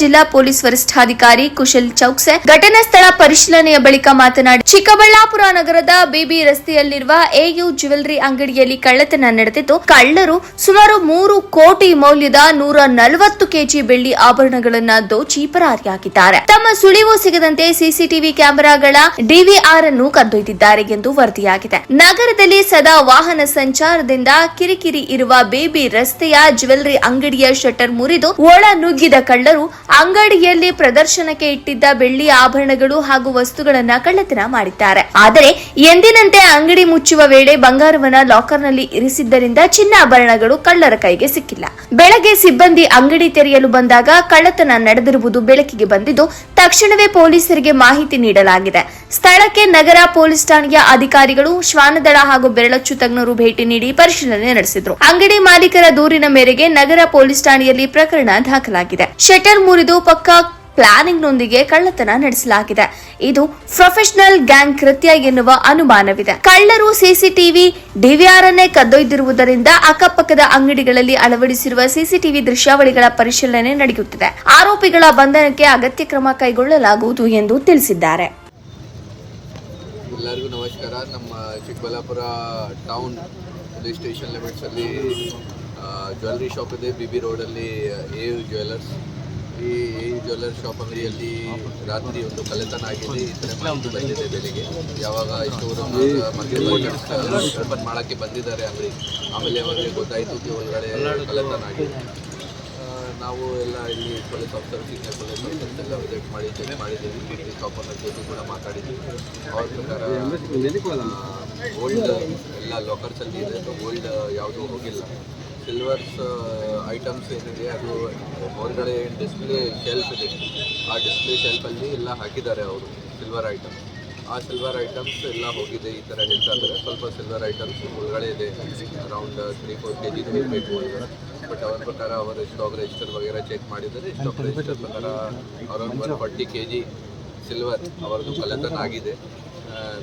ಜಿಲ್ಲಾ ಪೊಲೀಸ್ ವರಿಷ್ಠಾಧಿಕಾರಿ ಕುಶಲ್ ಚೌಕ್ಸೆ ಘಟನಾ ಸ್ಥಳ ಪರಿಶೀಲನೆಯ ಬಳಿಕ ಮಾತನಾಡಿ, ಚಿಕ್ಕಬಳ್ಳಾಪುರ ನಗರದ ಬಿಬಿ ರಸ್ತೆಯಲ್ಲಿರುವ ಎಯು ಜ್ಯುವೆಲ್ಲರಿ ಅಂಗಡಿಯಲ್ಲಿ ಕಳ್ಳತನ ನಡೆದಿದ್ದು, ಕಳ್ಳರು ಸುಮಾರು ಮೂರು ಕೋಟಿ ಮೌಲ್ಯದ ನೂರ ನಲವತ್ತು ಕೆಜಿ ಬೆಳ್ಳಿ ಆಭರಣಗಳನ್ನ ದೋಚಿ ಪರಾರಿಯಾಗಿದ್ದಾರೆ. ತಮ್ಮ ಸುಳಿವು ಸಿಗದಂತೆ ಸಿಸಿಟಿವಿ ಕ್ಯಾಮೆರಾಗಳ ಡಿವಿಆರ್ ಅನ್ನು ಕದ್ದೊಯ್ದಿದ್ದಾರೆ ಎಂದು ವರದಿಯಾಗಿದೆ. ನಗರದಲ್ಲಿ ಸದಾ ವಾಹನ ಸಂಚಾರದಿಂದ ಕಿರಿಕಿರಿ ಇರುವ ಬೇಬಿ ರಸ್ತೆಯ ಜ್ಯುವೆಲ್ಲರಿ ಅಂಗಡಿಯ ಶಟರ್ ಮುರಿದು ಒಳ ನುಗ್ಗಿದ ಕಳ್ಳರು ಅಂಗಡಿಯಲ್ಲಿ ಪ್ರದರ್ಶನಕ್ಕೆ ಇಟ್ಟಿದ್ದ ಬೆಳ್ಳಿ ಆಭರಣಗಳು ಹಾಗೂ ವಸ್ತುಗಳನ್ನ ಕಳ್ಳತನ ಮಾಡಿದ್ದಾರೆ. ಆದರೆ ಎಂದಿನಂತೆ ಅಂಗಡಿ ಮುಚ್ಚುವ ವೇಳೆ ಬಂಗಾರವನ್ನ ಲಾಕರ್ನಲ್ಲಿ ಇರಿಸಿದ್ದರಿಂದ ಚಿನ್ನಾಭರಣಗಳು ಕಳ್ಳರ ಕೈಗೆ ಸಿಕ್ಕಿಲ್ಲ. ಬೆಳಗ್ಗೆ ಸಿಬ್ಬಂದಿ ಅಂಗಡಿ ತೆರೆಯಲು ಬಂದಾಗ ಕಳ್ಳತನ ನಡೆದಿರುವುದು ಬೆಳಕಿಗೆ ಬಂದಿದ್ದು, ತಕ್ಷಣವೇ ಪೊಲೀಸರಿಗೆ ಮಾಹಿತಿ ನೀಡಲಾಗಿದೆ. ಸ್ಥಳಕ್ಕೆ ನಗರ ಪೊಲೀಸ್ ಠಾಣೆಯ ಅಧಿಕಾರಿಗಳು ಶ್ವಾನದಳ ಹಾಗೂ ಬೆರಳಚ್ಚು ತಜ್ಞರು ಭೇಟಿ ನೀಡಿ ಪರಿಶೀಲನೆ ನಡೆಸಿದ್ರು. ಅಂಗಡಿ ಮಾಲೀಕರ ದೂರಿನ ಮೇರೆಗೆ ನಗರ ಪೊಲೀಸ್ ಠಾಣೆಯಲ್ಲಿ ಪ್ರಕರಣ ದಾಖಲಾಗಿದೆ. ಶಟರ್ ಮುರಿದು ಪಕ್ಕ ಪ್ಲಾನಿಂಗ್ನೊಂದಿಗೆ ಕಳ್ಳತನ ನಡೆಸಲಾಗಿದೆ. ಇದು ಪ್ರೊಫೆಷನಲ್ ಗ್ಯಾಂಗ್ ಕೃತ್ಯ ಎನ್ನುವ ಅನುಮಾನವಿದೆ. ಕಳ್ಳರು ಸಿಸಿಟಿವಿ ಡಿವಿಆರ್ ಅನ್ನೇ ಕದ್ದೊಯ್ದಿರುವುದರಿಂದ ಅಕ್ಕಪಕ್ಕದ ಅಂಗಡಿಗಳಲ್ಲಿ ಅಳವಡಿಸಿರುವ ಸಿಸಿಟಿವಿ ದೃಶ್ಯಾವಳಿಗಳ ಪರಿಶೀಲನೆ ನಡೆಯುತ್ತಿದೆ. ಆರೋಪಿಗಳ ಬಂಧನಕ್ಕೆ ಅಗತ್ಯ ಕ್ರಮ ಕೈಗೊಳ್ಳಲಾಗುವುದು ಎಂದು ತಿಳಿಸಿದ್ದಾರೆ. ಎಲ್ಲರಿಗೂ ನಮಸ್ಕಾರ. ನಮ್ಮ ಚಿಕ್ಕಬಳ್ಳಾಪುರ ಟೌನ್ ಪೊಲೀಸ್ ಸ್ಟೇಷನ್ ಲಿಮಿಟ್ಸಲ್ಲಿ ಜ್ಯುವೆಲ್ರಿ ಶಾಪ್ ಇದೆ. ಬಿ ಬಿ ರೋಡಲ್ಲಿ ಎ ಯು ಜ್ಯುವೆಲರ್ಸ್ ಈ ಎ ಯು ಜ್ಯುವೆಲ್ಲರ್ ಶಾಪ್ ಅಂಗಡಿಯಲ್ಲಿ ರಾತ್ರಿ ಒಂದು ಕಲೆತನ ಆಗಿದೆ. ಈ ಥರ ಮಾಹಿತಿ ಬಂದಿದೆ ಬೆಳಿಗ್ಗೆ. ಯಾವಾಗ ಮಧ್ಯದಲ್ಲಿ ಓಪನ್ ಮಾಡೋಕ್ಕೆ ಬಂದಿದ್ದಾರೆ ಅಂಗಡಿ. ಆಮೇಲೆ ಯಾವಾಗ ಗೊತ್ತಾಯಿತು ಒಳಗಡೆ ಕಳ್ಳತನ ಆಗಿದೆ. ನಾವು ಎಲ್ಲ ಇಲ್ಲಿ police officer senior police officers ಎಲ್ಲ ವಿಸಿಟ್ ಮಾಡಿದ್ದೇವೆ ಮಾಡಿದ್ದೇವೆ. ಟಿ ಅನ್ನೋ ಜೊತೆ ಕೂಡ ಮಾತಾಡಿದ್ದೀವಿ. ಅವ್ರ ಪ್ರಕಾರ ಗೋಲ್ಡ್ ಎಲ್ಲ ಲಾಕರ್ಸಲ್ಲಿ ಇದೆ ಗೋಲ್ಡ್ ಯಾವುದೂ ಹೋಗಿಲ್ಲ. ಸಿಲ್ವರ್ಸ್ ಐಟಮ್ಸ್ ಏನಿದೆ ಅದು ಹೊರಗಡೆ ಡಿಸ್ಪ್ಲೇ ಶೆಲ್ಫ್ ಇದೆ. ಆ ಡಿಸ್ಪ್ಲೇ ಶೆಲ್ಫಲ್ಲಿ ಎಲ್ಲ ಹಾಕಿದ್ದಾರೆ ಅವರು ಸಿಲ್ವರ್ ಐಟಮ್ಸ್ ಆ ಸಿಲ್ವರ್ ಐಟಮ್ಸ್ ಎಲ್ಲ ಹೋಗಿದೆ ಈ ಥರ ಹೇಳ್ತಾ ಇದ್ದಾರೆ. ಸ್ವಲ್ಪ ಸಿಲ್ವರ್ ಐಟಮ್ಸ್ ಒಳಗಡೆ ಇದೆ. Around three four K G ಇರಬೇಕು ಬಟ್ ಅವ್ರ ಪ್ರಕಾರ ಅವರು ಸ್ಟಾಕ್ ರಿಜಿಸ್ಟರ್ ವಗೇರೆ ಚೆಕ್ ಮಾಡಿದರೆ ಸ್ಟಾಕ್ ರಿಜಿಸ್ಟರ್ ಪ್ರಕಾರ around one forty K G silver ಅವರದ್ದು ಕಳ್ಳತನ ಆಗಿದೆ.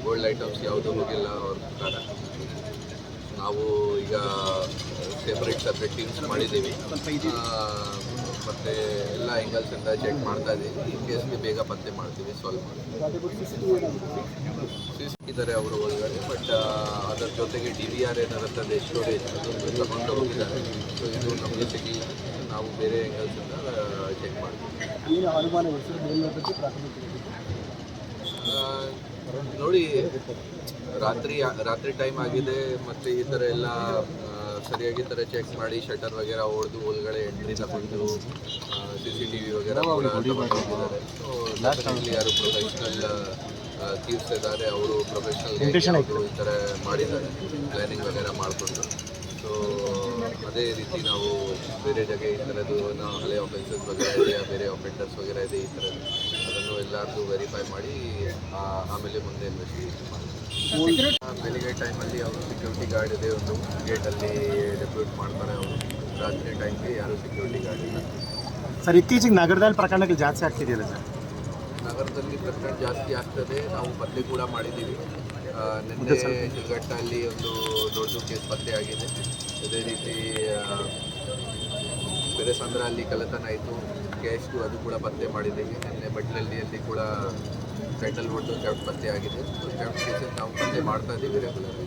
ಗೋಲ್ಡ್ ಐಟಮ್ಸ್ ಯಾವುದೂ ಹೋಗಿಲ್ಲ ಅವ್ರ ಪ್ರಕಾರ. ನಾವು ಈಗ ಸೆಪ್ರೇಟ್ ಸಪ್ರೇಟ್ ಟೀಮ್ಸ್ ಮಾಡಿದ್ದೀವಿ. ಮತ್ತೆ ಎಲ್ಲ ಆ್ಯಂಗಲ್ಸಿಂದ ಚೆಕ್ ಮಾಡ್ತಾ ಇದ್ದೀವಿ. ಇನ್ ಕೇಸ್ಗೆ ಬೇಗ ಪತ್ತೆ ಮಾಡ್ತೀವಿ ಸಾಲ್ವ್ ಮಾಡ್ತೀವಿ. ಅವರು ಒಳಗಡೆ ಬಟ್ ಅದರ ಜೊತೆಗೆ ಡಿ ವಿ ಆರ್ ಏನಾರತ್ತೆ ಸ್ಟೋರೇಜ್ ಅದು ತಗೊಂಡು ಹೋಗಿದ್ದಾರೆ. ಸೊ ಇದು ನಮ್ಮ ಜೊತೆಗೆ ನಾವು ಬೇರೆ ಆ್ಯಂಗಲ್ಸಿಂದ ಚೆಕ್ ಮಾಡ್ತೀವಿ. ನೋಡಿ ರಾತ್ರಿ ರಾತ್ರಿ ಟೈಮ್ ಆಗಿದೆ ಮತ್ತು ಈ ಥರ ಎಲ್ಲ ಸರಿಯಾಗಿ ಥರ ಚೆಕ್ ಮಾಡಿ ಶಟರ್ ವಗೇರಾ ಹೊಡೆದು ಒಳಗಡೆ ಎಂಟ್ರಿ ತಗೊಂಡು ಸಿ ಸಿ ಟಿ ವಿ ವಗೇರಾ ಯಾರು ಪ್ರೊಫೆಷನಲ್ ಥೀವ್ಸ್ ಇದ್ದಾರೆ ಅವರು ಪ್ರೊಫೆಷನಲ್ ಈ ಥರ ಮಾಡಿದ್ದಾರೆ ಪ್ಲಾನಿಂಗ್ ವಗೇರಾ ಮಾಡಿಕೊಂಡು. ಸೊ ಅದೇ ರೀತಿ ನಾವು ಬೇರೆ ಜಾಗ ಈ ಥರದ್ದು ನಾವು ಹಳೆ ಆಫೆನ್ಸಸ್ ವಗೇರಾ ಇದೆ ಬೇರೆ ಆಫೆಂಡರ್ಸ್ ವಗೇರಾ ಇದೆ ಈ ಥರದ್ದು ಅದನ್ನು ಎಲ್ಲರದ್ದು ವೆರಿಫೈ ಮಾಡಿ ಆಮೇಲೆ ಮುಂದೆ ಇನ್ವೆಸ್ಟಿಗೇಷನ್ ಮಾಡ್ತೀವಿ. ಆ, ಬೆಳಿಗ್ಗೆ ಟೈಮಲ್ಲಿ ಅವರು ಸೆಕ್ಯೂರಿಟಿ ಗಾರ್ಡ್ ಇದೆ ಒಂದು ಗೇಟಲ್ಲಿ ಡೆಪ್ಯೂಟ್ ಮಾಡ್ತಾರೆ ಅವರು. ರಾತ್ರಿ ಟೈಮ್ಗೆ ಯಾರು ಸೆಕ್ಯೂರಿಟಿ ಗಾರ್ಡ್ ಇಲ್ಲ. ಸರ್ ಇತ್ತೀಚೆಗೆ ನಗರದಲ್ಲಿ ಪ್ರಕರಣಗಳು ಜಾಸ್ತಿ ಆಗ್ತಿದೆಯಲ್ಲ ಸರ್? ನಗರದಲ್ಲಿ ಪ್ರಕರಣ ಜಾಸ್ತಿ ಆಗ್ತದೆ. ನಾವು ಬದಲಿ ಕೂಡ ಮಾಡಿದ್ದೀವಿ. ನಿನ್ನೆ ಶಿಲ್ಘಟ್ಟಲ್ಲಿ ಒಂದು ದೊಡ್ಡ ಕೇಸ್ ಪತ್ತೆ ಆಗಿದೆ. ಅದೇ ರೀತಿ ಆ, ಬೆರೆಸಂದ್ರ ಅಲ್ಲಿ ಕಳ್ಳತನ ಆಯಿತು. ಕ್ಯಾಶ್ಗೂ ಅದು ಕೂಡ ಪತ್ತೆ ಮಾಡಿದ್ದೀವಿ ನಿನ್ನೆ ಬಟ್ಲಹಳ್ಳಿಯಲ್ಲಿ ಕೂಡ ಸೆಟಲ್ ವುಡ್ ಕ್ಯಾಫ್ಟ್ ಪತ್ತೆ ಆಗಿದೆ. ಸೊ ಕೇಸಸ್ ನಾವು ಪತ್ತೆ ಮಾಡ್ತಾ ಇದ್ದೀವಿ ರೆಗ್ಯುಲರ್